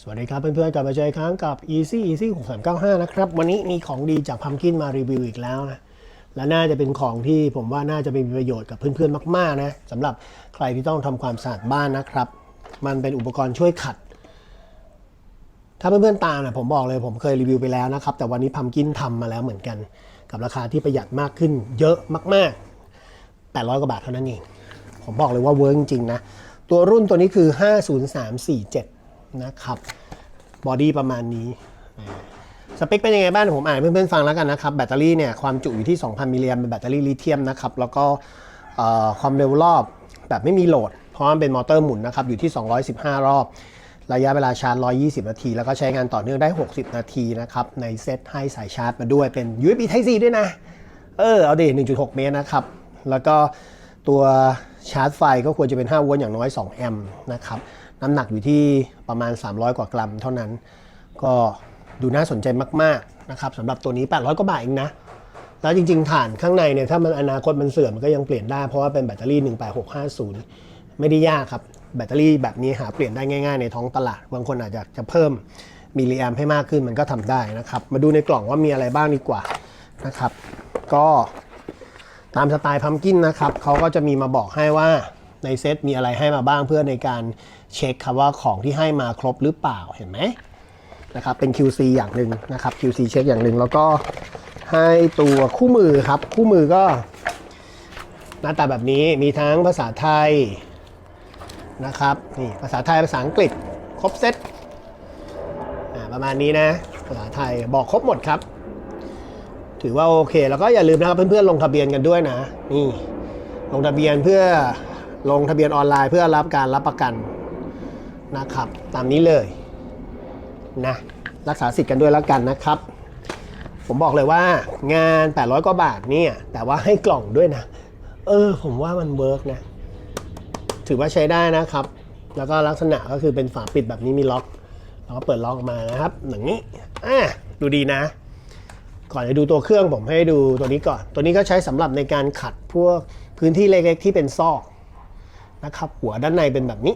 สวัสดีครับเพื่อนๆกลับมาเจออีกครั้งกับ Easy Easy 6395 นะครับ วันนี้มีของดีจากพัมกินมารีวิวอีกแล้วนะ และน่าจะเป็นของที่ผมว่าน่าจะมีประโยชน์กับเพื่อนๆมากๆนะสำหรับใครที่ต้องทำความสะอาดบ้านนะครับ มันเป็นอุปกรณ์ช่วยขัด ถ้าเพื่อนๆตามนะผมบอกเลยผมเคยรีวิวไปแล้วนะครับ แต่วันนี้พัมกินทำมาแล้วเหมือนกัน กับราคาที่ประหยัดมากขึ้น เยอะมากๆ800กว่าบาทเท่านั้นเอง ผมบอกเลยว่าเวิร์กจริงๆนะ ตัวรุ่นตัวนี้คือ 50347 นะครับบอดี้ประมาณนี้ สเปคเป็นยังไงบ้างผมอ่านเพื่อนๆฟังแล้วกันนะครับ แบตเตอรี่เนี่ยความจุอยู่ที่ 2,000 มิลลิแอมเป็นแบตเตอรี่ลิเธียมนะครับ แล้วก็ความเร็วรอบแบบไม่มีโหลด เพราะมันเป็นมอเตอร์หมุนนะครับ อยู่ที่ 215 รอบ ระยะเวลาชาร์จ 120 นาที แล้วก็ใช้งานต่อเนื่องได้ 60 นาทีนะครับ ในเซตให้สายชาร์จมาด้วยเป็น USB Type C ด้วยนะ เออ เอาดิ1.6 เมตรนะครับ แล้วก็ตัวชาร์จไฟก็ควรจะเป็น 5 โวลต์อย่างน้อย 2 แอมป์นะครับ น้ำหนักอยู่ที่ประมาณ 300 กว่ากรัม เท่านั้น ก็ดูน่าสนใจมากๆนะครับสำหรับตัวนี้ 800 กว่าบาทเองนะ แล้วจริงๆ ฐานข้างในเนี่ยถ้ามันอนาคตมันเสื่อมมันก็ยังเปลี่ยนได้เพราะว่าเป็นแบตเตอรี่ 18650 ไม่ได้ยากครับ แบตเตอรี่แบบนี้หาเปลี่ยนได้ง่ายๆ ในท้องตลาด บางคนอาจจะจะเพิ่มมิลลิแอมให้มากขึ้นมันก็ทำได้นะครับ มาดูในกล่องว่ามีอะไรบ้างดีกว่านะครับ ก็ตามสไตล์พัมกินนะครับเขาก็จะมีมาบอกให้ว่าในเซตมีอะไรให้มาบ้างเพื่อในการ เช็คครับว่าของที่ให้มาครบหรือเปล่าเห็นไหมนะครับเป็น QC อย่างหนึ่งนะครับ QC เช็คอย่างหนึ่งแล้วก็ให้ตัวคู่มือครับ คู่มือก็ หน้าตาแบบนี้มีทั้งภาษาไทยนะครับนี่ภาษาไทยภาษาอังกฤษครบเซตประมาณนี้นะภาษาไทยบอกครบหมดครับ ถือว่าโอเค แล้วก็อย่าลืมนะครับเพื่อนๆลงทะเบียนกันด้วยนะนี่ลงทะเบียนเพื่อลงทะเบียนออนไลน์เพื่อรับการรับประกัน นะครับ ตามนี้เลยนะรักษาสิทธิ์กันด้วยแล้วกันนะครับ ผมบอกเลยว่างาน 800 กว่าบาทเนี่ย แต่ว่าให้กล่องด้วยนะ เออ ผมว่ามันเวิร์กนะ ถือว่าใช้ได้นะครับ แล้วก็ลักษณะก็คือเป็นฝาปิดแบบนี้มีล็อก แล้วก็เปิดล็อกออกมานะครับอย่างนี้อะดูดีนะ ก่อนจะดูตัวเครื่องผมให้ดูตัวนี้ก่อน ตัวนี้ก็ใช้สำหรับในการขัดพวกพื้นที่เล็กๆที่เป็นซอกนะครับ หัวด้านในเป็นแบบนี้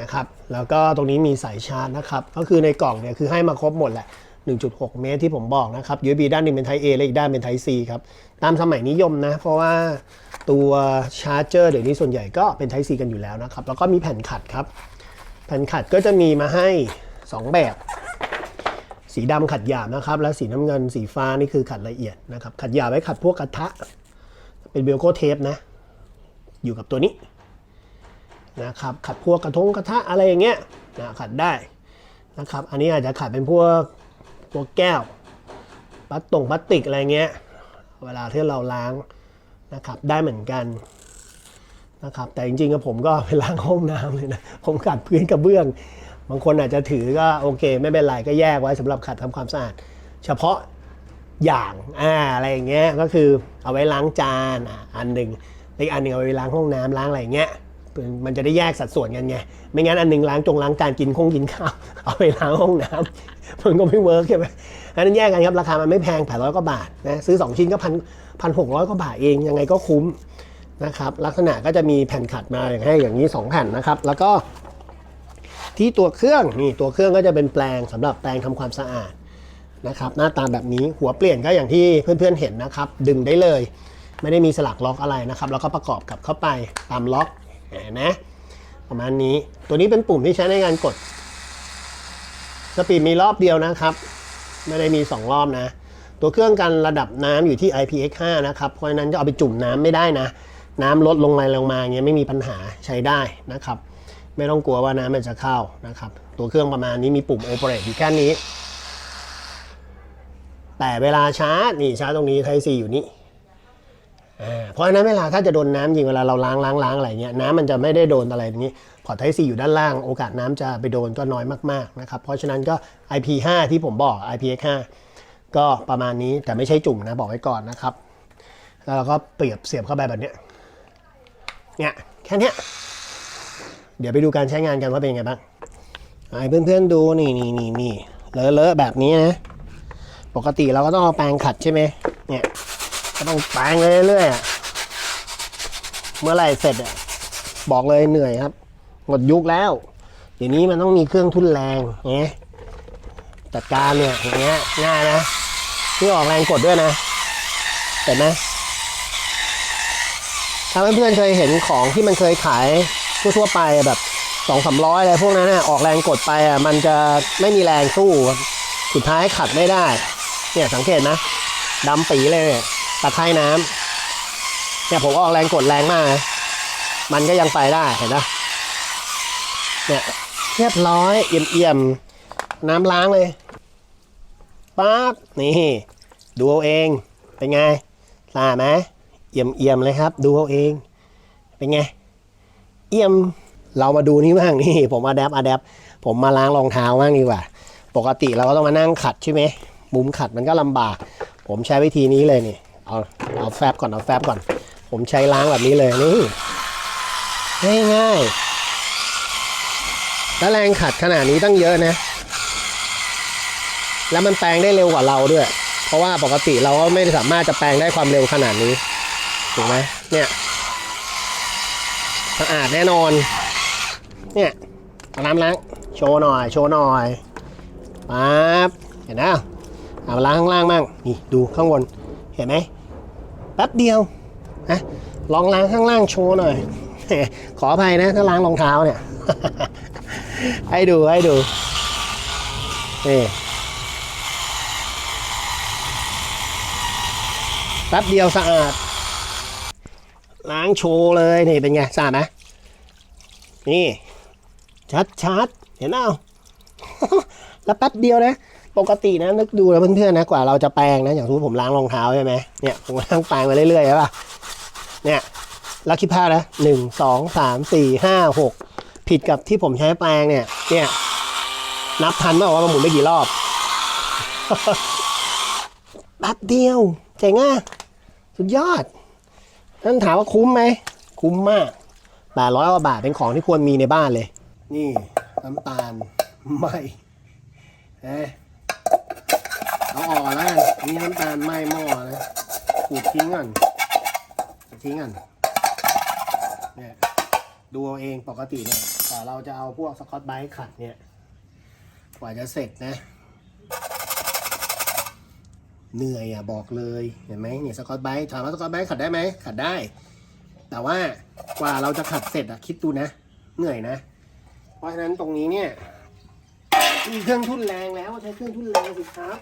นะครับแล้วก็ตรงนี้มีสายชาร์จนะครับก็คือในกล่องเนี่ยคือให้มาครบหมดแหละ 1.6 เมตรที่ผมบอกนะครับ USB ด้านหนึงเป็น Type A และอีกด้านเป็น Type C ครับตามสมัยนิยมนะ เพราะว่าตัวชาร์จเจอร์เดี๋ยวนี้ส่วนใหญ่ก็เป็น Type C กันอยู่แล้วนะครับ แล้วก็มีแผ่นขัดครับ แผ่นขัดก็จะมีมาให้ 2 แบบ สีดำขัดหยาบนะครับ และสีน้ำเงินสีฟ้านี่คือขัดละเอียดนะครับขัดหยาบไว้ขัดพวกกระทะ เป็นเบลโคเทปนะอยู่กับตัวนี้ นะครับขัดพวกกระทงกระทะอะไรอย่างเงี้ยนะขัดได้นะครับอันนี้อาจจะขัดเป็นพวกพวกแก้วพลาสตงพลาสติกอะไรเงี้ยเวลาที่เราล้างนะครับได้เหมือนกันนะครับแต่จริงๆก็ผมก็ไปล้างห้องน้ำเลยนะผมขัดพื้นกระเบื้อง บางคนอาจจะถือก็โอเค ไม่เป็นไรก็แยกไว้สำหรับขัดทำความสะอาด เฉพาะอย่างอ่าอะไรอย่างเงี้ยก็คือเอาไว้ล้างจานอะอันหนึ่งอีกอันหนึ่งเอาไว้ล้างห้องน้ำล้างอะไรอย่างเงี้ย มันจะได้แยกสัดส่วนกันไง ไม่งั้นอันหนึงล้างจงล้างจานกินคงกินข้าว เอาไปล้างห้องน้ำมันก็ไม่เวิร์กใช่ไหมอันนั้นแยกกันครับ ราคามันไม่แพงแปดร้อยกว่าบาทนะซื้อ 2 ชิ้นก็พันพันหกร้อยกว่าบาทเองยังไงก็คุ้มนะครับลักษณะก็จะมีแผ่นขัดมาอย่างให้อย่างนี้ 2 แผ่นนะครับ แล้วก็ ที่ตัวเครื่องนี่ตัวเครื่องก็จะเป็นแปลงสำหรับแปลงทำความสะอาดนะครับ หน้าตาแบบนี้หัวเปลี่ยนก็อย่างที่เพื่อนๆเห็นนะครับ ดึงได้เลย ไม่ได้มีสลักล็อกอะไรนะครับ แล้วก็ประกอบกับเข้าไปตามล็อก เห็นนะประมาณนี้ตัวนี้เป็นปุ่มที่ใช้ในการกด สปีดมีรอบเดียวนะครับ ไม่ได้มี 2 รอบนะ ตัวเครื่องกันระดับน้ำอยู่ที่ IPX5 นะครับ เพราะฉะนั้นจะเอาไปจุ่มน้ำไม่ได้นะ น้ำลดลงมาลงมาอย่างเงี้ยไม่มีปัญหาใช้ได้นะครับ ไม่ต้องกลัวว่าน้ำมันจะเข้านะครับ ตัวเครื่องประมาณนี้มีปุ่ม Operate อยู่แค่นี้ แต่เวลาชาร์จนี่ชาร์จตรงนี้ Type C อยู่นี่ เพราะฉะนั้นเวลาถ้าจะโดนน้ำจริงเวลาเราล้างล้างล้างอะไรเงี้ยน้ำมันจะไม่ได้โดนอะไรอย่างนี้พอร์ตไทซีอยู่ด้านล่างโอกาสน้ำจะไปโดนก็น้อยมากๆนะครับเพราะฉะนั้นก็ IP5 ที่ผมบอก IPX5 ก็ประมาณนี้แต่ไม่ใช่จุ่มนะบอกไว้ก่อนนะครับ แล้วเราก็เปรียบเสียบเข้าไปแบบเนี้ยเนี่ยแค่นี้เดี๋ยวไปดูการใช้งานกันว่าเป็นยังไงบ้างให้เพื่อนๆดูนี่นี่นี่นี่เลอะๆแบบนี้นะ ปกติเราก็ต้องเอาแปรงขัดใช่ไหมเนี่ย ก็ต้องแปลงเรื่อยๆเมื่อไรเสร็จอะบอกเลยเหนื่อยครับหมดยุคแล้วจดี๋ยวนี้มันต้องมีเครื่องทุนแรงเงี้ยจัดการเนี่ยอย่างเงี้ยง่ายนะที่ออกแรงกดด้วยนะเห็นไหมถ้าเพื่อนๆเคยเห็นของที่มันเคยขายทั่วๆไปแบบสองสามร้อยอะไรพวกนั้นนะออกแรงกดไปอะมันจะไม่มีแรงสู้ สุดท้ายขัดไม่ได้ เนี่ยสังเกตนะดำปีเลยเนี่ย ตะไคร่น้ำเนี่ยผมออกแรงกดแรงมาก มันก็ยังไปได้เห็นไหมเนี่ยเรียบร้อยเอี่ยมๆ น้ำล้างเลยปั๊บนี่ดูเอาเองเป็นไงสะอาดไหมเอี่ยมเอี่ยมๆเลยครับ ดูเอาเอง เป็นไง เอี่ยมเรามาดูนี่บ้างนี่ ผมอาแดปอาแดปผมมาล้างรองเท้าบ้างดีกว่า ปกติเราก็ต้องมานั่งขัดใช่ไหมมุมขัดมันก็ลำบาก ผมใช้วิธีนี้เลยนี่ เอาเอาแฟบก่อนเอาแฟบก่อน ผมใช้ล้างแบบนี้เลยนี่ง่ายๆแล้วแรงขัดขนาดนี้ตั้งเยอะนะ แล้วมันแปลงได้เร็วกว่าเราด้วย เพราะว่าปกติเราก็ไม่สามารถจะแปลงได้ความเร็วขนาดนี้ถูกไหมเนี่ยสะอาดแน่นอน เนี่ยเอาน้ำล้างโชว์หน่อยโชว์หน่อยปั๊บเห็นนะเอาล้างข้างล่างมั่งนี่ดูข้างบน เห็นไหมแป๊บเดียวนะลองล้างข้างล่างโชว์หน่อย ขออภัยนะ ถ้าล้างรองเท้าเนี่ย ให้ดูให้ดูนี่แป๊บเดียวสะอาด ล้างโชว์เลยนี่เป็นไงสะอาดไหมนี่ ชัดชัดเห็นเปล่าแล้วแป๊บเดียวนะ ปกตินะนึกดูแล้วเพื่อนๆนะกว่าเราจะแปรงนะอย่างสมมติผมล้างรองเท้าใช่ไหมเนี่ยผมล้างแปรงมาเรื่อยๆใช่ป่ะเนี่ยแล้วคิดภาพนะหนึ่งสองสามสี่ห้าหกผิดกับที่ผมใช้แปรงเนี่ยเนี่ยนับทันเปล่าว่ามันหมุนไปกี่รอบแป๊บเดียวเจ๋งอะสุดยอดนั่นถามว่าคุ้มไหม คุ้มมากแปดร้อยกว่าบาทเป็นของที่ควรมีในบ้านเลย นี่น้ำตาลไม่เอ๊ะ เอาออกแล้วกันนี่น้ำตาลไหม้หม้อนะขูดทิ้งก่อนทิ้งก่อนเนี่ยดูเอาเองปกติเนี่ยกว่เราจะเอาพวกสกอตไบรท์ขัดเนี่ย กว่าจะเสร็จนะ เหนื่อยอะบอกเลยเห็นไหมเนี่ยสกอตไบรท์ถามว่าสกอตไบรท์ขัดได้ไหมขัดได้ แต่ว่ากว่าเราจะขัดเสร็จอะคิดดูนะ เหนื่อยนะ เพราะฉะนั้นตรงนี้เนี่ยมีเครื่องทุ่นแรงแล้วใช้เครื่องทุ่นแรงสิครับ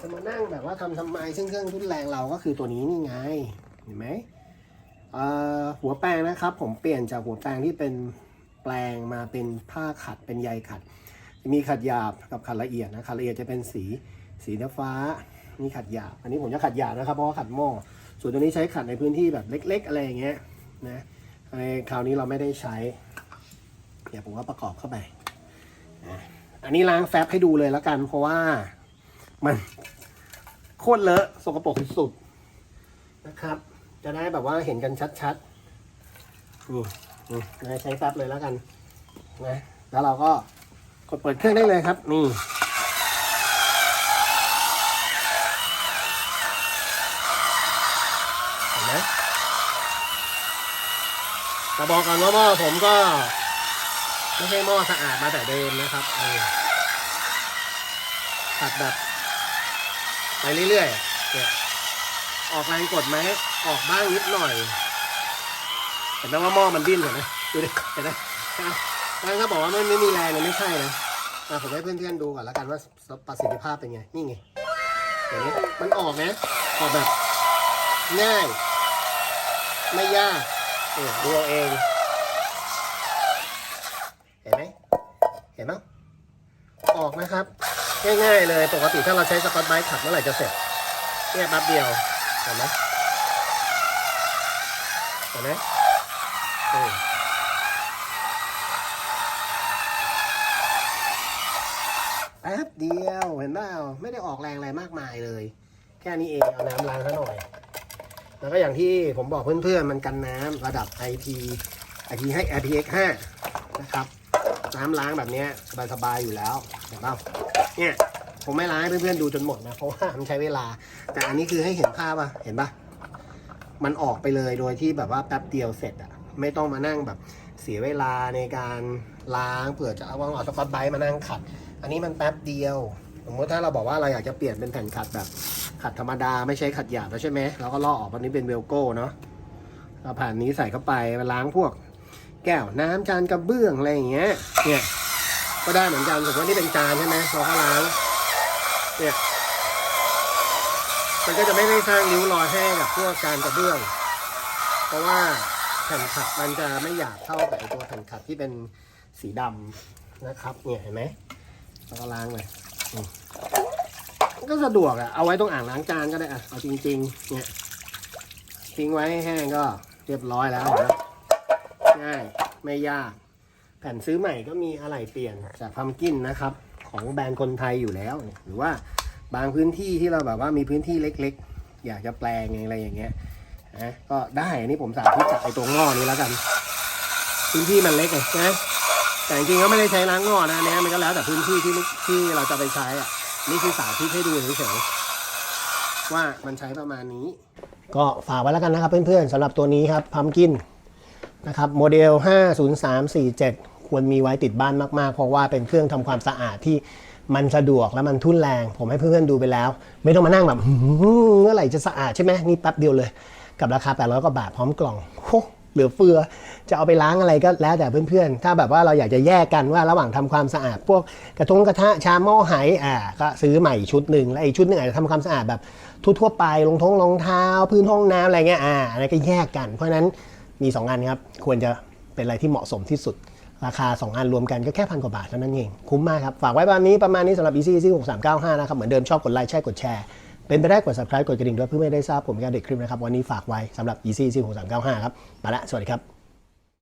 จะมานั่งแบบว่าทำทำไมซึ่งเครื่องทุ่นแรงเราก็คือตัวนี้นี่ไง เห็นไหมหัวแปรงนะครับ ผมเปลี่ยนจากหัวแปรงที่เป็นแปรงมาเป็นผ้าขัดเป็นใยขัด จะมีขัดหยาบกับขัดละเอียดนะขัดละเอียดจะเป็นสีสีน้ำฟ้านี่ขัดหยาบอันนี้ผมจะขัดหยาบนะครับเพราะว่าขัดหม้อส่วนตัวนี้ใช้ขัดในพื้นที่แบบเล็ก ๆ อะไรอย่างเงี้ยนะในคราวนี้เราไม่ได้ใช้เดี๋ยวผมก็ประกอบเข้าไปอันนี้ล้างแฟบให้ดูเลยแล้วกันเพราะว่า มันโคตรเลอะสกปรกสุดๆนะครับ จะได้แบบว่าเห็นกันชัดๆนี่นี่นะใช้แฟบเลยแล้วกันนะแล้วเราก็กดเปิดเครื่องได้เลยครับ นี่เห็นไหมแต่บอกกันว่าหม้อผมก็ไม่ใช่หม้อสะอาดมาแต่เดิมนะครับเออขัดแบบ ไปเรื่อยๆเนี่ยออกแรงกดไหมออกบ้างนิดหน่อยเห็นไหมว่าหม้อมันดิ้นเห็นไหมดูดิเห็นไหมแล้วถ้าบอกว่าไม่ไม่มีแรงเนี่ยไม่ใช่นะอะผมให้เพื่อนๆดูก่อนแล้วกันว่าประสิทธิภาพเป็นไง นี่ไงเห็นไหมมันออกนะออกแบบง่าย ไม่ยากเออดูเอาเอง เห็นไหมเห็นไหมออกนะครับ ง่ายๆเลย ปกติถ้าเราใช้สกอตไบรท์ขัดเมื่อไหร่จะเสร็จเนี่ยแป๊บเดียวเห็นไหมเห็นไหมแป๊บเดียวเห็นเปล่าไม่ได้ออกแรงอะไรมากมายเลย แค่นี้เองเอาน้ำล้างซะหน่อย แล้วก็อย่างที่ผมบอกเพื่อนๆมันกันน้ำระดับ IP IP ให้ IPX 5นะครับ น้ำล้างแบบเนี้ยสบายๆอยู่แล้วเห็นเปล่า เนี่ยผมไม่ล้างให้เพื่อนๆดูจนหมดนะเพราะว่ามันใช้เวลา แต่อันนี้คือให้เห็นภาพอะเห็นปะมันออกไปเลยโดยที่แบบว่าแป๊บเดียวเสร็จอะไม่ต้องมานั่งแบบเสียเวลาในการล้างเผื่อจะเอาวางเอาสกอตไบรท์มานั่งขัด อันนี้มันแป๊บเดียวสมมติถ้าเราบอกว่าเราอยากจะเปลี่ยนเป็นแผ่นขัดแบบ ขัดธรรมดาไม่ใช่ขัดหยาบแล้วใช่ไหมเราก็ลอกออกวันนี้เป็นเวลโก้เนาะเอาผ่านนี้ใส่เข้าไปมาล้างพวก แก้วน้ำจานกระเบื้องอะไรอย่างเงี้ยเนี่ย ก็ได้เหมือนกันสมมติว่านี่เป็นจานใช่ไหมเราก็ล้างเนี่ยมันก็จะไม่ได้สร้างริ้วรอยให้กับพวกจานกระเบื้อง เพราะว่าแผ่นขัดมันจะไม่หยาบเท่ากับตัวแผ่นขัดที่เป็นสีดำนะครับเนี่ยเห็นไหมเราก็ล้างเลยก็สะดวกอะเอาไว้ตรงอ่างล้างจานก็ได้อะเอาจริง ๆ เนี่ยทิ้งไว้ให้แห้งก็เรียบร้อยแล้วนะง่ายไม่ยาก ผ่นซื้อใหม่ก็มีอะไหล่เปลี่ยนจากพัมกินนะครับ ของแบรนด์คนไทยอยู่แล้วหรือว่าบางพื้นที่ที่เราแบบว่ามีพื้นที่เล็กๆ อยากจะแปลงอะไรอย่างเงี้ยนะก็ได้อันนี้ผมสาธิตจากไอ้ตัวงอนี้แล้วกัน พื้นที่มันเล็กไงนะแต่จริงๆก็ไม่ได้ใช้ล้างงอนะเนี้ยมันก็แล้วแต่พื้นที่ที่ที่เราจะไปใช้อะนี่คือสาธิตให้ดูเฉยๆว่ามันใช้ประมาณนี้ ก็ฝากไว้แล้วกันนะครับเพื่อนๆสำหรับตัวนี้ครับพัมกินนะครับโมเดล 50347 ควรมีไว้ติดบ้านมากๆ เพราะว่าเป็นเครื่องทำความสะอาดที่มันสะดวกและมันทุ่นแรง ผมให้เพื่อนๆดูไปแล้ว ไม่ต้องมานั่งแบบเมื่อไหร่จะสะอาดใช่ไหมนี่แป๊บเดียวเลย กับราคา 800กว่าบาทพร้อมกล่องโอ้เหลือเฟือ จะเอาไปล้างอะไรก็แล้วแต่เพื่อนๆ ถ้าแบบว่าเราอยากจะแยกกันว่าระหว่างทำความสะอาด พวกกระทงกระทะชามหม้อไหอ่าก็ซื้อใหม่ชุดหนึ่งแล้วอีกชุดหนึ่งอาจจะทำความสะอาดแบบทั่วๆไปรองท้องรองเท้า พื้นห้องน้ำอะไรเงี้ยอ่าอันนี้ก็แยกกัน เพราะฉะนั้นมี 2 อันครับควรจะเป็นอะไรที่เหมาะสมที่สุด ราคา 2 อันรวมกันก็แค่พันกว่าบาทเท่านั้นเอง คุ้มมากครับ ฝากไว้ประมาณนี้ประมาณนี้สำหรับ Easy EC 6395 นะครับ เหมือนเดิมชอบกดไลค์แชร์กดแชร์ เป็นไปได้กด subscribe กดกระดิ่งด้วยเพื่อไม่ได้ทราบผมการเด็ดคลิปนะครับวันนี้ฝากไว้สำหรับ Easy EC 6395 ครับมาละสวัสดีครับ